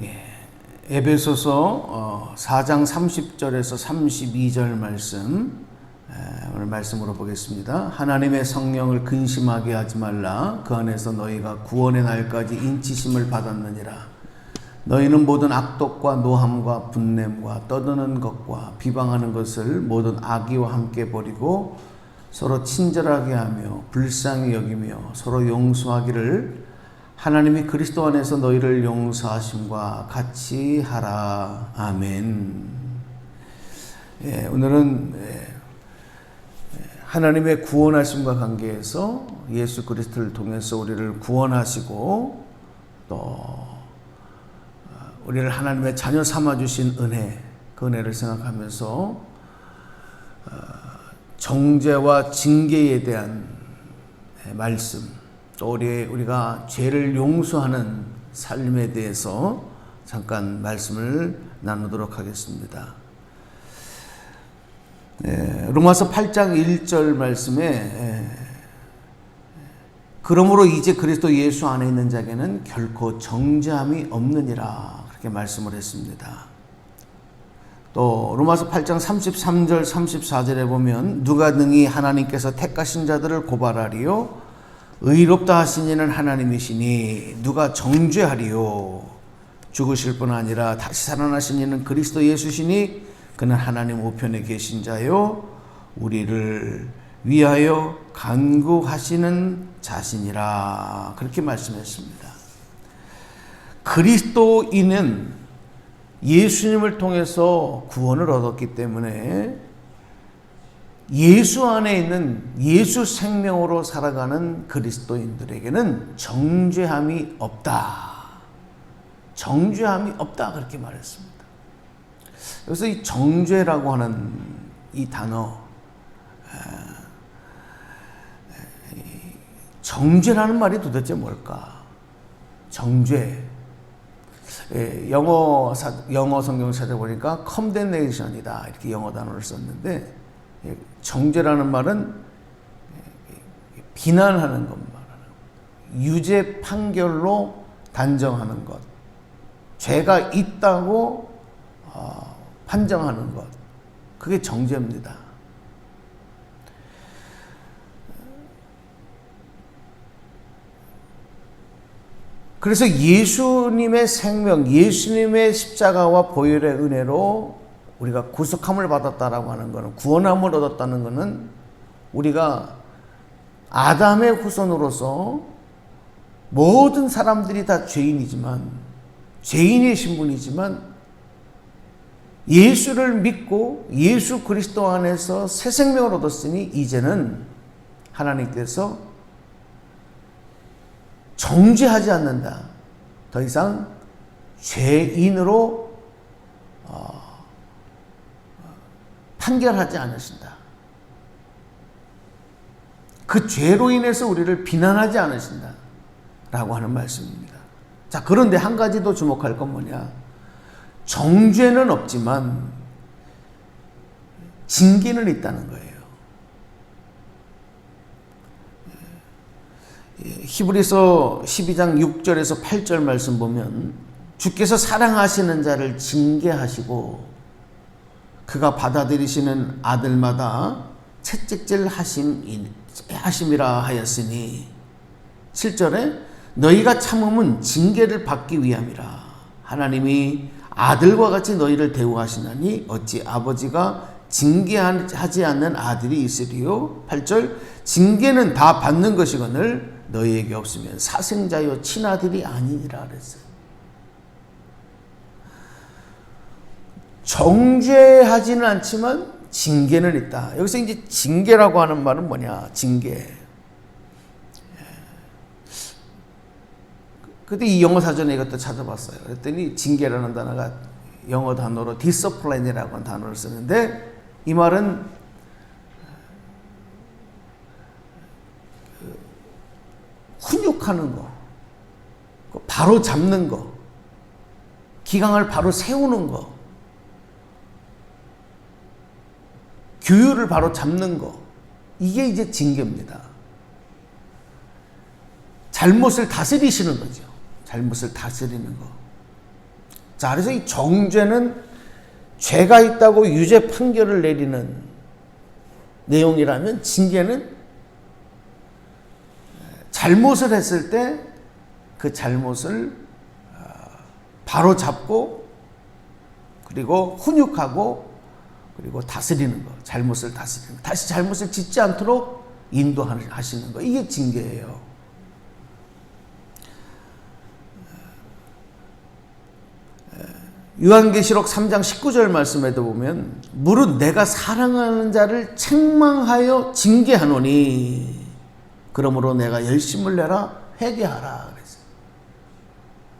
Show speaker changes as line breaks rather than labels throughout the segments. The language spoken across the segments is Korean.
예, 에베소서 4장 30절에서 32절 말씀 에, 오늘 말씀으로 보겠습니다. 하나님의 성령을 근심하게 하지 말라. 그 안에서 너희가 구원의 날까지 인치심을 받았느니라. 너희는 모든 악독과 노함과 분냄과 떠드는 것과 비방하는 것을 모든 악의와 함께 버리고 서로 친절하게 하며 불쌍히 여기며 서로 용서하기를 하나님이 그리스도 안에서 너희를 용서하심과 같이 하라. 아멘. 예, 오늘은 예, 하나님의 구원하심과 관계해서 예수 그리스도를 통해서 우리를 구원하시고 또 우리를 하나님의 자녀 삼아 주신 은혜, 그 은혜를 생각하면서 어, 정죄와 징계에 대한 말씀, 또 우리 우리가 죄를 용서하는 삶에 대해서 잠깐 말씀을 나누도록 하겠습니다. 예, 로마서 8장 1절 말씀에 예, 그러므로 이제 그리스도 예수 안에 있는 자에게는 결코 정죄함이 없느니라 그렇게 말씀을 했습니다. 또 로마서 8장 33절 34절에 보면 누가 능히 하나님께서 택하신 자들을 고발하리요 의롭다 하신 이는 하나님이시니 누가 정죄하리요 죽으실 뿐 아니라 다시 살아나신 이는 그리스도 예수시니 그는 하나님 우편에 계신 자요 우리를 위하여 간구하시는 자신이라 그렇게 말씀했습니다. 그리스도인은 예수님을 통해서 구원을 얻었기 때문에 예수 안에 있는 예수 생명으로 살아가는 그리스도인들에게는 정죄함이 없다. 정죄함이 없다. 그렇게 말했습니다. 여기서 이 정죄라고 하는 이 단어, 정죄라는 말이 도대체 뭘까? 정죄. 예, 영어 사, 영어 성경 찾아보니까 condemnation이다 이렇게 영어 단어를 썼는데 예, 정죄라는 말은 예, 비난하는 것 말하는 유죄 판결로 단정하는 것, 죄가 있다고 어, 판정하는 것, 그게 정죄입니다. 그래서 예수님의 생명, 예수님의 십자가와 보혈의 은혜로 우리가 구속함을 받았다라고 하는 것은 구원함을 얻었다는 것은 우리가 아담의 후손으로서 모든 사람들이 다 죄인이지만 죄인의 신분이지만 예수를 믿고 예수 그리스도 안에서 새 생명을 얻었으니 이제는 하나님께서 정죄하지 않는다. 더 이상 죄인으로 어, 판결하지 않으신다. 그 죄로 인해서 우리를 비난하지 않으신다. 라고 하는 말씀입니다. 자, 그런데 한 가지 더 주목할 건 뭐냐? 정죄는 없지만 징계는 있다는 거예요. 히브리서 12장 6절에서 8절 말씀 보면 주께서 사랑하시는 자를 징계하시고 그가 받아들이시는 아들마다 채찍질 하심, 하심이라 하였으니 7절에 너희가 참음은 징계를 받기 위함이라 하나님이 아들과 같이 너희를 대우하시나니 어찌 아버지가 징계하지 않는 아들이 있으리요 8절 징계는 다 받는 것이거늘 너희에게 없으면 사생자요 친아들이 아니니라 그랬어요. 정죄하지는 않지만 징계는 있다. 여기서 이제 징계라고 하는 말은 뭐냐? 징계. 그때 이 영어 사전에 이것도 찾아봤어요. 그랬더니 징계라는 단어가 영어 단어로 discipline이라고 하는 단어를 쓰는데 이 말은 훈육하는 거, 바로 잡는 거, 기강을 바로 세우는 거, 교율을 바로 잡는 거, 이게 이제 징계입니다. 잘못을 다스리시는 거죠. 잘못을 다스리는 거. 자, 그래서 이 정죄는 죄가 있다고 유죄 판결을 내리는 내용이라면 징계는 잘못을 했을 때 그 잘못을 바로 잡고 그리고 훈육하고 그리고 다스리는 거, 잘못을 거, 다시 잘못을 짓지 않도록 인도하시는 거, 이게 징계예요. 요한계시록 3장 19절 말씀에도 보면 무릇 내가 사랑하는 자를 책망하여 징계하노니 그러므로 내가 열심을 내라 회개하라 그랬어요.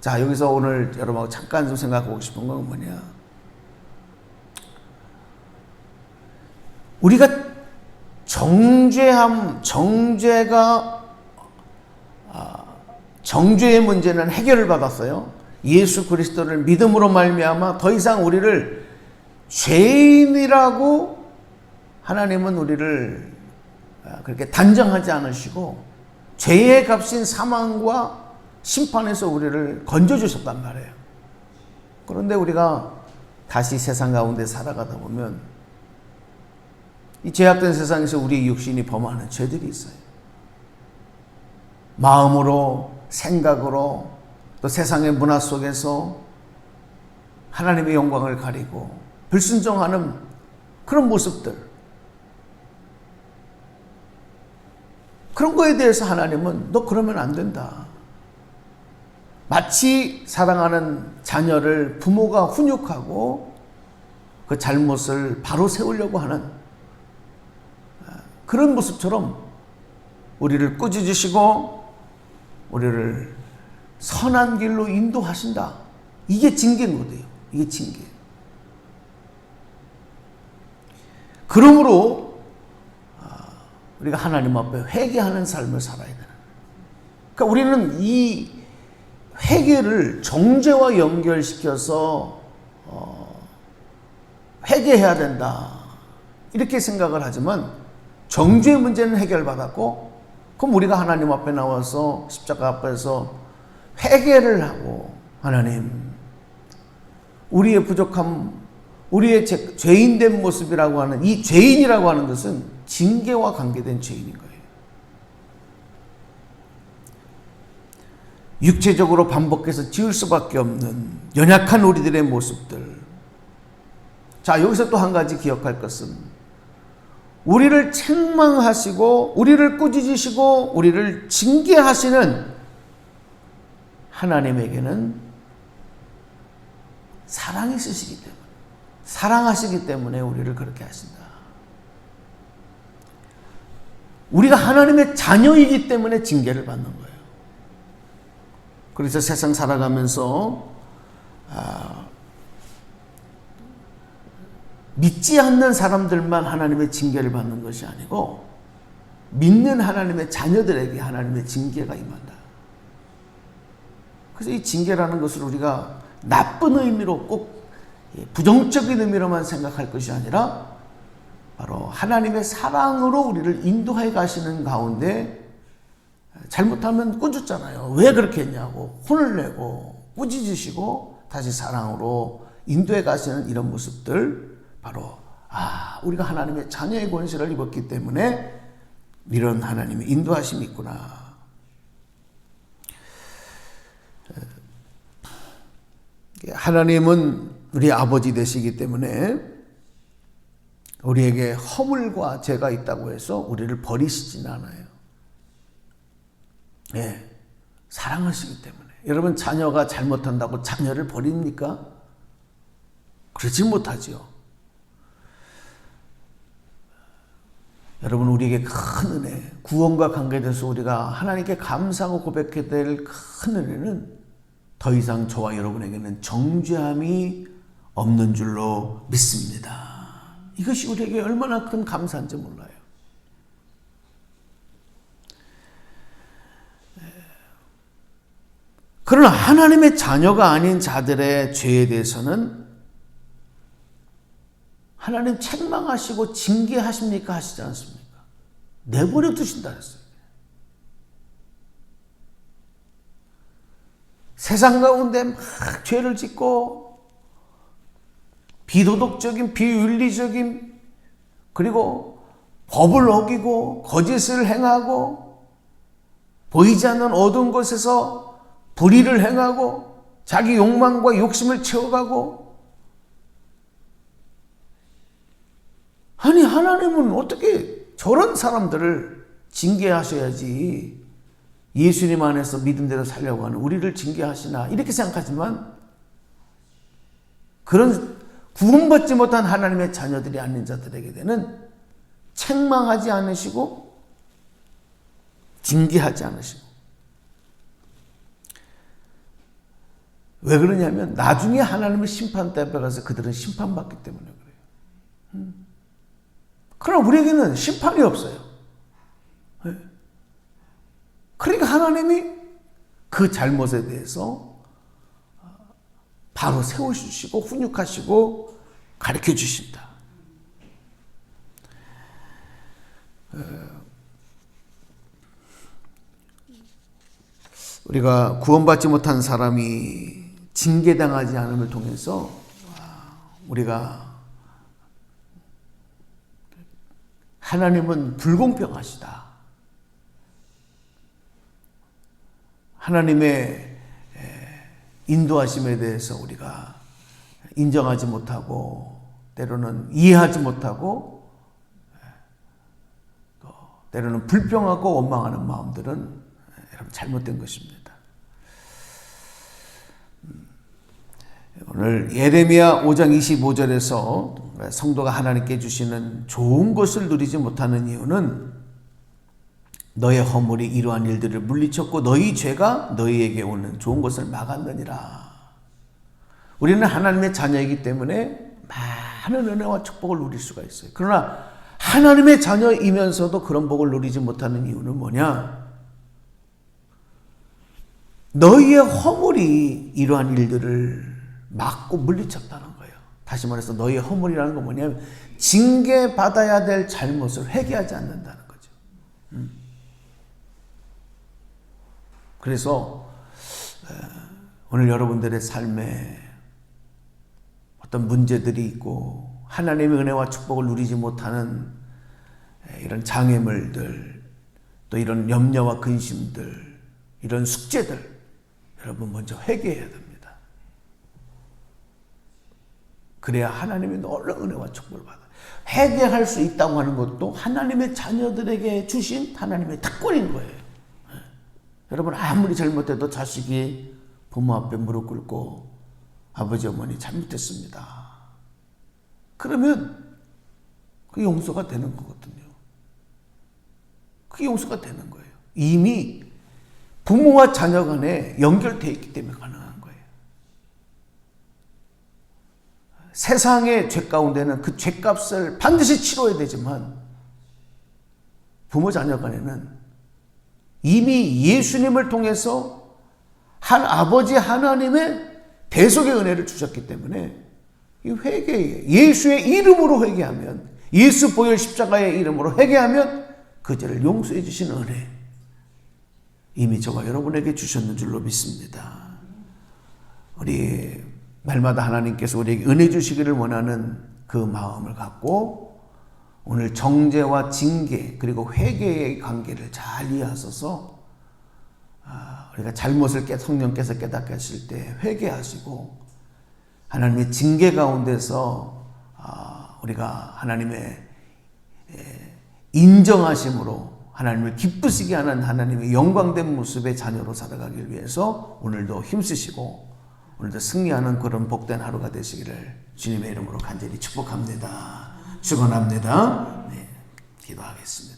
자 여기서 오늘 여러분하고 잠깐 좀 생각하고 싶은 건 뭐냐 우리가 정죄함 정죄가 아, 정죄의 문제는 해결을 받았어요. 예수 그리스도를 믿음으로 말미암아 더 이상 우리를 죄인이라고 하나님은 우리를 아, 그렇게 단정하지 않으시고 죄의 값인 사망과 심판에서 우리를 건져 주셨단 말이에요. 그런데 우리가 다시 세상 가운데 살아가다 보면 이 죄악된 세상에서 우리 육신이 범하는 죄들이 있어요. 마음으로, 생각으로, 또 세상의 문화 속에서 하나님의 영광을 가리고 불순종하는 그런 모습들. 그런 거에 대해서 하나님은 너 그러면 안 된다. 마치 사랑하는 자녀를 부모가 훈육하고 그 잘못을 바로 세우려고 하는 그런 모습처럼 우리를 꾸짖으시고 우리를 선한 길로 인도하신다. 이게 징계인 거예요. 이게 징계. 그러므로 아, 우리가 하나님 앞에 회개하는 삶을 살아야 되는. 그러니까 우리는 이 회개를 정죄와 연결시켜서 어, 회개해야 된다. 이렇게 생각을 하지만 정죄의 문제는 해결받았고 그럼 우리가 하나님 앞에 나와서 십자가 앞에서 회개를 하고 하나님 우리의 부족함 우리의 죄, 죄인된 모습이라고 하는 이 죄인이라고 하는 것은 징계와 관계된 죄인인 거예요. 육체적으로 반복해서 지을 수밖에 없는 연약한 우리들의 모습들. 자, 여기서 또 한 가지 기억할 것은 우리를 책망하시고 우리를 꾸짖으시고 우리를 징계하시는 하나님에게는 사랑이 있으시기 때문에 사랑하시기 때문에 우리를 그렇게 하신다. 우리가 하나님의 자녀이기 때문에 징계를 받는 거예요. 그래서 세상 살아가면서 아, 믿지 않는 사람들만 하나님의 징계를 받는 것이 아니고 믿는 하나님의 자녀들에게 하나님의 징계가 임한다. 그래서 이 징계라는 것을 우리가 나쁜 의미로 꼭 부정적인 의미로만 생각할 것이 아니라 바로 하나님의 사랑으로 우리를 인도해 가시는 가운데 잘못하면 꾸짖잖아요. 왜 그렇게 했냐고 혼을 내고 꾸짖으시고 다시 사랑으로 인도해 가시는 이런 모습들 바로 아 우리가 하나님의 자녀의 권세를 입었기 때문에 이런 하나님의 인도하심이 있구나. 하나님은 우리 아버지 되시기 때문에 우리에게 허물과 죄가 있다고 해서 우리를 버리시진 않아요. 예, 사랑하시기 때문에. 여러분, 자녀가 잘못한다고 자녀를 버립니까? 그러지 못하지요. 여러분, 우리에게 큰 은혜, 구원과 관계돼서 우리가 하나님께 감사하고 고백해야 될 큰 은혜는 더 이상 저와 여러분에게는 정죄함이 없는 줄로 믿습니다. 이것이 우리에게 얼마나 큰 감사인지 몰라요. 그러나 하나님의 자녀가 아닌 자들의 죄에 대해서는 하나님 책망하시고 징계하십니까? 하시지 않습니까? 내버려 두신다 했어요. 세상 가운데 막 죄를 짓고 비도덕적인 비윤리적인 그리고 법을 어기고 거짓을 행하고 보이지 않는 어두운 곳에서 불의를 행하고 자기 욕망과 욕심을 채워가고 아니 하나님은 어떻게 저런 사람들을 징계하셔야지 예수님 안에서 믿음대로 살려고 하는 우리를 징계하시나 이렇게 생각하지만 그런 구원받지 못한 하나님의 자녀들이 아닌 자들에게는 책망하지 않으시고 징계하지 않으시고 왜 그러냐면 나중에 하나님의 심판대 앞에 가서 그들은 심판받기 때문에 그래요. 음. 그럼 우리에게는 심판이 없어요. 네. 그러니까 하나님이 그 잘못에 대해서 바로 세워주시고 훈육하시고 가르쳐 주신다. 우리가 구원받지 못한 사람이 징계당하지 않음을 통해서 우리가 하나님은 불공평하시다. 하나님의 인도하심에 대해서 우리가 인정하지 못하고 때로는 이해하지 못하고 또 때로는 불평하고 원망하는 마음들은 여러분 잘못된 것입니다. 음, 오늘 예레미야 5장 25절에서 성도가 하나님께 주시는 좋은 것을 누리지 못하는 이유는 너의 허물이 이러한 일들을 물리쳤고 너희 죄가 너희에게 오는 좋은 것을 막았느니라. 우리는 하나님의 자녀이기 때문에 많은 은혜와 축복을 누릴 수가 있어요. 그러나 하나님의 자녀이면서도 그런 복을 누리지 못하는 이유는 뭐냐? 너희의 허물이 이러한 일들을 막고 물리쳤다는. 다시 말해서 너희의 허물이라는 건 뭐냐면 징계받아야 될 잘못을 회개하지 않는다는 거죠. 음. 그래서 오늘 여러분들의 삶에 어떤 문제들이 있고 하나님의 은혜와 축복을 누리지 못하는 이런 장애물들 또 이런 염려와 근심들 이런 숙제들 여러분 먼저 회개해야 됩니다. 그래야 하나님이 얼른 은혜와 축복을 받아. 회개할 수 있다고 하는 것도 하나님의 자녀들에게 주신 하나님의 특권인 거예요. 여러분 아무리 잘못해도 자식이 부모 앞에 무릎 꿇고 아버지 어머니 잘못했습니다. 그러면 그 용서가 되는 거거든요. 그 용서가 되는 거예요. 이미 부모와 자녀 간에 연결되어 있기 때문에 거예요. 세상의 죄 가운데는 그 죄값을 반드시 치러야 되지만 부모 자녀 간에는 이미 예수님을 통해서 한 아버지 하나님의 대속의 은혜를 주셨기 때문에 이 회개에 예수의 이름으로 회개하면 예수 보혈 십자가의 이름으로 회개하면 그 죄를 용서해 주신 은혜 이미 저와 여러분에게 주셨는 줄로 믿습니다. 우리 날마다 하나님께서 우리에게 은혜 주시기를 원하는 그 마음을 갖고 오늘 정죄와 징계 그리고 회개의 관계를 잘 이해하셔서. 아, 우리가 잘못을 깨 성령께서 깨닫게 하실 때 회개하시고 하나님의 징계 가운데서 아, 우리가 하나님의 인정하심으로 하나님을 기쁘시게 하는 하나님의 영광된 모습의 자녀로 살아가길 위해서 오늘도 힘쓰시고 오늘도 승리하는 그런 복된 하루가 되시기를 주님의 이름으로 간절히 축복합니다. 축원합니다. 네, 기도하겠습니다.